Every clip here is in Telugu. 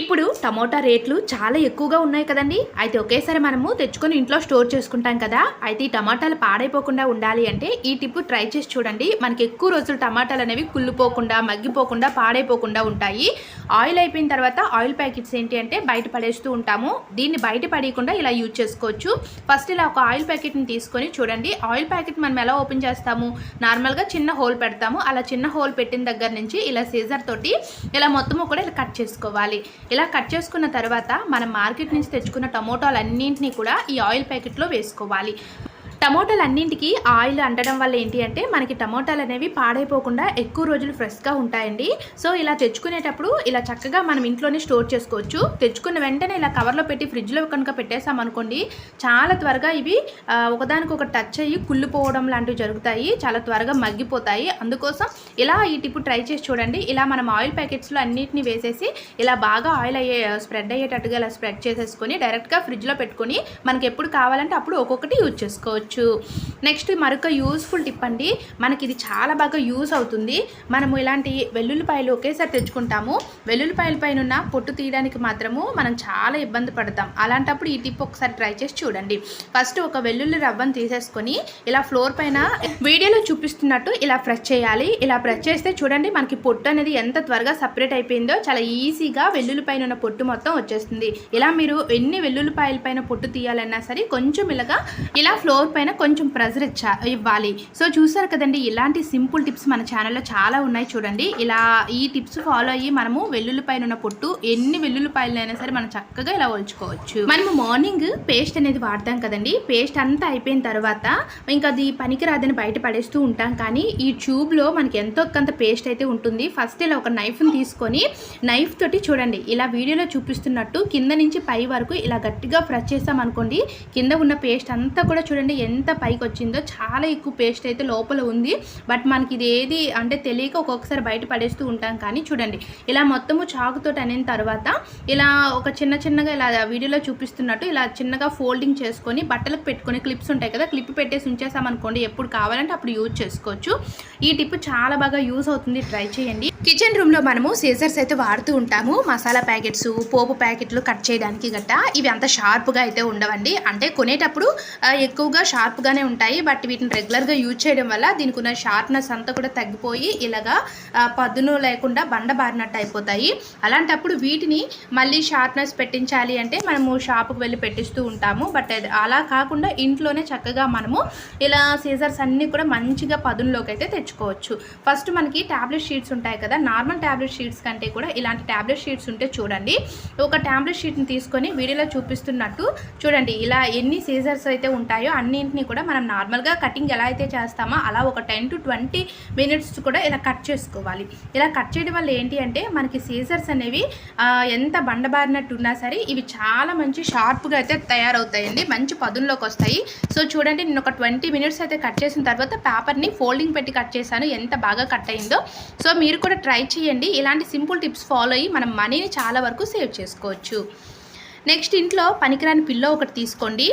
ఇప్పుడు టమోటా రేట్లు చాలా ఎక్కువగా ఉన్నాయి కదండి. అయితే ఒకేసారి మనము తెచ్చుకొని ఇంట్లో స్టోర్ చేసుకుంటాం కదా. అయితే ఈ టమాటాలు పాడైపోకుండా ఉండాలి అంటే ఈ టిప్ ట్రై చేసి చూడండి. మనకి ఎక్కువ రోజులు టమాటాలు అనేవి కుళ్ళిపోకుండా మగ్గిపోకుండా పాడైపోకుండా ఉంటాయి. ఆయిల్ అయిపోయిన తర్వాత ఆయిల్ ప్యాకెట్స్ ఏంటి అంటే బయట పడేస్తూ ఉంటాము. దీన్ని బయట పడేయకుండా ఇలా యూజ్ చేసుకోవచ్చు. ఫస్ట్ ఇలా ఒక ఆయిల్ ప్యాకెట్ని తీసుకొని చూడండి. ఆయిల్ ప్యాకెట్ మనం ఎలా ఓపెన్ చేస్తాము? నార్మల్గా చిన్న హోల్ పెడతాము. అలా చిన్న హోల్ పెట్టిన దగ్గర నుంచి ఇలా సీజర్ తోటి ఇలా మొత్తము కూడా ఇలా కట్ చేసుకోవాలి. ఇలా కట్ చేసుకున్న తర్వాత మనం మార్కెట్ నుంచి తెచ్చుకున్న టమోటాలు అన్నింటినీ కూడా ఈ ఆయిల్ ప్యాకెట్లో వేసుకోవాలి. టమోటాలు అన్నింటికి ఆయిల్ అంటడం వల్ల ఏంటి అంటే మనకి టమోటాలు అనేవి పాడైపోకుండా ఎక్కువ రోజులు ఫ్రెష్గా ఉంటాయండి. సో ఇలా తెచ్చుకునేటప్పుడు ఇలా చక్కగా మనం ఇంట్లోనే స్టోర్ చేసుకోవచ్చు. తెచ్చుకున్న వెంటనే ఇలా కవర్లో పెట్టి ఫ్రిడ్జ్లో కనుక పెట్టేసామనుకోండి చాలా త్వరగా ఇవి ఆ, ఒకదానికొక టచ్ అయ్యి కుళ్ళిపోవడం లాంటివి జరుగుతాయి. చాలా త్వరగా మగ్గిపోతాయి. అందుకోసం ఇలా ఈ టిప్ ట్రై చేసి చూడండి. ఇలా మనం ఆయిల్ ప్యాకెట్స్లో అన్నిటిని వేసేసి ఇలా బాగా ఆయిల్ అయ్యే స్ప్రెడ్ అయ్యేటట్టుగా ఇలా స్ప్రెడ్ చేసేసుకొని డైరెక్ట్గా ఫ్రిడ్జ్లో పెట్టుకొని మనకి ఎప్పుడు కావాలంటే అప్పుడు ఒక్కొక్కటి యూజ్ చేసుకోవచ్చు. నెక్స్ట్ మరొక యూస్ఫుల్ టిప్ అండి. మనకి ఇది చాలా బాగా యూస్ అవుతుంది. మనము ఇలాంటి వెల్లుల్లిపాయలు ఒకేసారి తెచ్చుకుంటాము. వెల్లుల్లిపాయల పైన ఉన్న పొట్టు తీయడానికి మాత్రము మనం చాలా ఇబ్బంది పడతాం. అలాంటప్పుడు ఈ టిప్ ఒకసారి ట్రై చేసి చూడండి. ఫస్ట్ ఒక వెల్లుల్లి రవ్వను తీసేసుకొని ఇలా ఫ్లోర్ పైన వీడియోలో చూపిస్తున్నట్టు ఇలా ప్రెస్ చేయాలి. ఇలా ప్రెస్ చేస్తే చూడండి మనకి పొట్టు అనేది ఎంత త్వరగా సపరేట్ అయిపోయిందో చాలా ఈజీగా వెల్లుల్లి పైన ఉన్న పొట్టు మొత్తం వచ్చేస్తుంది. ఇలా మీరు ఎన్ని వెల్లుల్లిపాయల పైన పొట్టు తీయాలన్నా సరే కొంచెం ఇలాగా ఇలా ఫ్లోర్ పైన కొంచెం ప్రెజర్ ఇచ్చా ఇవ్వాలి. సో చూసారు కదండి ఇలాంటి సింపుల్ టిప్స్ మన ఛానల్లో చాలా ఉన్నాయి చూడండి. ఇలా ఈ టిప్స్ ఫాలో అయ్యి మనము వెల్లుల్లిపైన ఉన్న పొట్టు ఎన్ని వెల్లుల్లిపాయలైనా సరే మనం చక్కగా ఇలా ఒలుచుకోవచ్చు. మనము మార్నింగ్ పేస్ట్ అనేది వాడతాం కదండి. పేస్ట్ అంతా అయిపోయిన తర్వాత ఇంకా అది పనికిరాదని బయట పడేస్తూ ఉంటాం కానీ ఈ ట్యూబ్లో మనకి ఎంతో కొంత పేస్ట్ అయితే ఉంటుంది. ఫస్ట్ ఇలా ఒక నైఫ్ని తీసుకొని నైఫ్ తోటి చూడండి. ఇలా వీడియోలో చూపిస్తున్నట్టు కింద నుంచి పై వరకు ఇలా గట్టిగా ప్రెస్ చేసామనుకోండి కింద ఉన్న పేస్ట్ అంతా కూడా చూడండి ఎంత పైకి వచ్చిందో చాలా ఎక్కువ పేస్ట్ అయితే లోపల ఉంది. బట్ మనకి ఇది ఏది అంటే తెలియక ఒక్కొక్కసారి బయట పడేస్తూ ఉంటాం. కానీ చూడండి ఇలా మొత్తము చాకుతో అనిన తర్వాత ఇలా ఒక చిన్న చిన్నగా ఇలా వీడియోలో చూపిస్తున్నట్టు ఇలా చిన్నగా ఫోల్డింగ్ చేసుకొని బట్టలకు పెట్టుకొని క్లిప్స్ ఉంటాయి కదా క్లిప్ పెట్టేసి ఉంచేసామనుకోండి ఎప్పుడు కావాలంటే అప్పుడు యూజ్ చేసుకోవచ్చు. ఈ టిప్ చాలా బాగా యూజ్ అవుతుంది. ట్రై చేయండి. కిచెన్ రూమ్లో మనము సీజర్స్ అయితే వాడుతూ ఉంటాము. మసాలా ప్యాకెట్స్ పోపు ప్యాకెట్లు కట్ చేయడానికి గట్ట ఇవి అంత షార్ప్గా అయితే ఉండవండి. అంటే కొనేటప్పుడు ఎక్కువగా షార్ప్ షార్ప్గానే ఉంటాయి. బట్ వీటిని రెగ్యులర్గా యూజ్ చేయడం వల్ల దీనికి ఉన్న షార్ప్నెస్ అంతా కూడా తగ్గిపోయి ఇలాగా పదును లేకుండా బండ బారినట్టు అయిపోతాయి. అలాంటప్పుడు వీటిని మళ్ళీ షార్ప్నెస్ పెట్టించాలి అంటే మనము షాప్కి వెళ్ళి పెట్టిస్తూ ఉంటాము. బట్ అలా కాకుండా ఇంట్లోనే చక్కగా మనము ఇలా సీజర్స్ అన్నీ కూడా మంచిగా పదునులోకి అయితే తెచ్చుకోవచ్చు. ఫస్ట్ మనకి ట్యాబ్లెట్ షీట్స్ ఉంటాయి కదా నార్మల్ ట్యాబ్లెట్ షీట్స్ కంటే కూడా ఇలాంటి ట్యాబ్లెట్ షీట్స్ ఉంటే చూడండి. ఒక ట్యాబ్లెట్ షీట్ని తీసుకొని వీడియోలో చూపిస్తున్నట్టు చూడండి. ఇలా ఎన్ని సీజర్స్ అయితే ఉంటాయో అన్ని అన్నింటినీ కూడా మనం నార్మల్గా కటింగ్ ఎలా అయితే చేస్తామో అలా ఒక టెన్ టు ట్వంటీ మినిట్స్ కూడా ఇలా కట్ చేసుకోవాలి. ఇలా కట్ చేయడం వల్ల ఏంటి అంటే మనకి సీజర్స్ అనేవి ఎంత బండబారినట్టు ఉన్నా సరే ఇవి చాలా మంచి షార్ప్గా అయితే తయారవుతాయండి. మంచి పదుల్లోకి వస్తాయి. సో చూడండి నేను ఒక ట్వంటీ మినిట్స్ అయితే కట్ చేసిన తర్వాత పేపర్ని ఫోల్డింగ్ పెట్టి కట్ చేశాను ఎంత బాగా కట్ అయిందో. సో మీరు కూడా ట్రై చేయండి. ఇలాంటి సింపుల్ టిప్స్ ఫాలో అయ్యి మనం మనీని చాలా వరకు సేవ్ చేసుకోవచ్చు. నెక్స్ట్ ఇంట్లో పనికిరాని పిల్లో ఒకటి తీసుకోండి.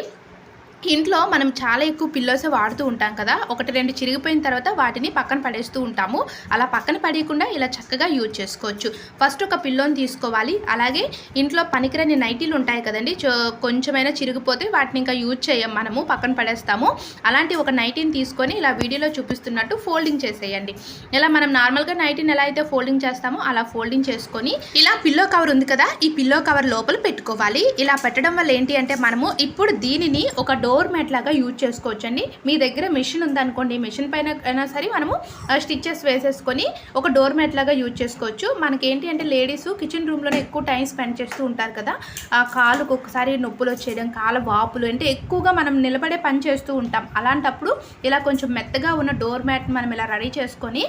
ఇంట్లో మనం చాలా ఎక్కువ పిల్లోసే వాడుతూ ఉంటాం కదా ఒకటి రెండు చిరిగిపోయిన తర్వాత వాటిని పక్కన పడేస్తూ ఉంటాము. అలా పక్కన పడేయకుండా ఇలా చక్కగా యూజ్ చేసుకోవచ్చు. ఫస్ట్ ఒక పిల్లోని తీసుకోవాలి. అలాగే ఇంట్లో పనికిరని నైటీలు ఉంటాయి కదండి చో- కొంచెమైనా చిరిగిపోతే వాటిని ఇంకా యూజ్ చేయం మనము పక్కన పడేస్తాము. అలాంటి ఒక నైటీని తీసుకొని ఇలా వీడియోలో చూపిస్తున్నట్టు ఫోల్డింగ్ చేసేయండి. ఇలా మనం నార్మల్గా నైటీని ఎలా అయితే ఫోల్డింగ్ చేస్తామో అలా ఫోల్డింగ్ చేసుకొని ఇలా పిల్లో కవర్ ఉంది కదా ఈ పిల్లో కవర్ లోపల పెట్టుకోవాలి. ఇలా పెట్టడం వల్ల ఏంటి అంటే మనము ఇప్పుడు దీనిని ఒక డోర్ డోర్ మ్యాట్ లాగా యూజ్ చేసుకోవచ్చు అండి మీ దగ్గర మిషన్ ఉందనుకోండి మిషన్ పైన అయినా సరే మనము స్టిచ్చెస్ వేసేసుకొని ఒక డోర్ మ్యాట్ లాగా యూజ్ చేసుకోవచ్చు. మనకి ఏంటి అంటే లేడీస్ కిచెన్ రూమ్లోనే ఎక్కువ టైం స్పెండ్ చేస్తూ ఉంటారు కదా. ఆ కాలుకు ఒకసారి నొప్పులు వచ్చేయడం కాళ్ళ వాపులు అంటే ఎక్కువగా మనం నిలబడే పని చేస్తూ ఉంటాం. అలాంటప్పుడు ఇలా కొంచెం మెత్తగా ఉన్న డోర్ మ్యాట్ మనం ఇలా రెడీ చేసుకొని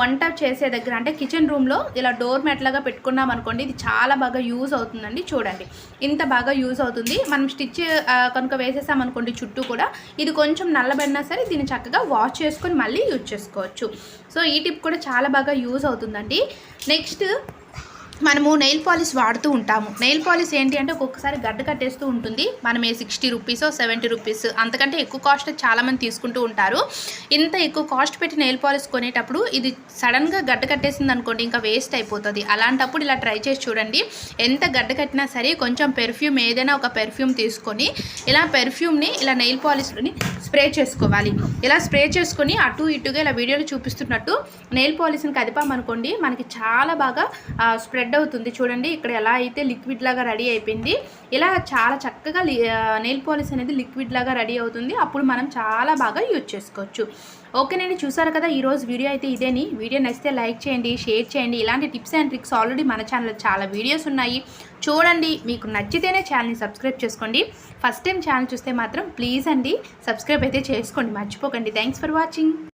వంట చేసే దగ్గర అంటే కిచెన్ రూమ్లో ఇలా డోర్ మ్యాట్ లాగా పెట్టుకున్నాం అనుకోండి ఇది చాలా బాగా యూజ్ అవుతుందండి చూడండి. ఇంత బాగా యూజ్ అవుతుంది. మనం స్టిచ్ కనుక వేసేసాం అనుకోండి చుట్టూ కూడా. ఇది కొంచెం నల్లబడినా సరే దీన్ని చక్కగా వాష్ చేసుకొని మళ్ళీ యూజ్ చేసుకోవచ్చు. సో ఈ టిప్ కూడా చాలా బాగా యూజ్ అవుతుందండి. నెక్స్ట్ మనము నెయిల్ పాలిష్ వాడుతూ ఉంటాము. నెయిల్ పాలిష్ ఏంటి అంటే ఒక్కొక్కసారి గడ్డ కట్టేస్తూ ఉంటుంది. మనం a sixty rupees seventy rupees అంతకంటే ఎక్కువ కాస్ట్ చాలామంది తీసుకుంటూ ఉంటారు. ఇంత ఎక్కువ కాస్ట్ పెట్టి నెయిల్ పాలిష్ కొనేటప్పుడు ఇది సడన్గా గడ్డ కట్టేసింది అనుకోండి ఇంకా వేస్ట్ అయిపోతుంది. అలాంటప్పుడు ఇలా ట్రై చేసి చూడండి. ఎంత గడ్డ కట్టినా సరే కొంచెం పెర్ఫ్యూమ్ ఏదైనా ఒక పెర్ఫ్యూమ్ తీసుకొని ఇలా పెర్ఫ్యూమ్ని ఇలా నెయిల్ పాలిష్ని స్ప్రే చేసుకోవాలి. ఇలా స్ప్రే చేసుకొని అటు ఇటుగా ఇలా వీడియోలో చూపిస్తున్నట్టు నెయిల్ పాలిష్ని కదిపామనుకోండి మనకి చాలా బాగా స్ప్రెడ్ అవుతుంది. చూడండి ఇక్కడ ఎలా అయితే లిక్విడ్ లాగా రెడీ అయిపోయింది. ఇలా చాలా చక్కగా నెయిల్ పాలిష్ అనేది లిక్విడ్ లాగా రెడీ అవుతుంది. అప్పుడు మనం చాలా బాగా యూజ్ చేసుకోవచ్చు. ఓకేనండి చూసారు కదా ఈరోజు వీడియో అయితే ఇదేని. వీడియో నచ్చితే లైక్ చేయండి షేర్ చేయండి. ఇలాంటి టిప్స్ అండ్ ట్రిక్స్ ఆల్రెడీ మన ఛానల్లో చాలా వీడియోస్ ఉన్నాయి. చూడండి మీకు నచ్చితేనే ఛానల్ని సబ్స్క్రైబ్ చేసుకోండి. ఫస్ట్ టైం ఛానల్ చూస్తే మాత్రం ప్లీజ్ అండి సబ్స్క్రైబ్ అయితే చేసుకోండి. మర్చిపోకండి. Thanks for watching.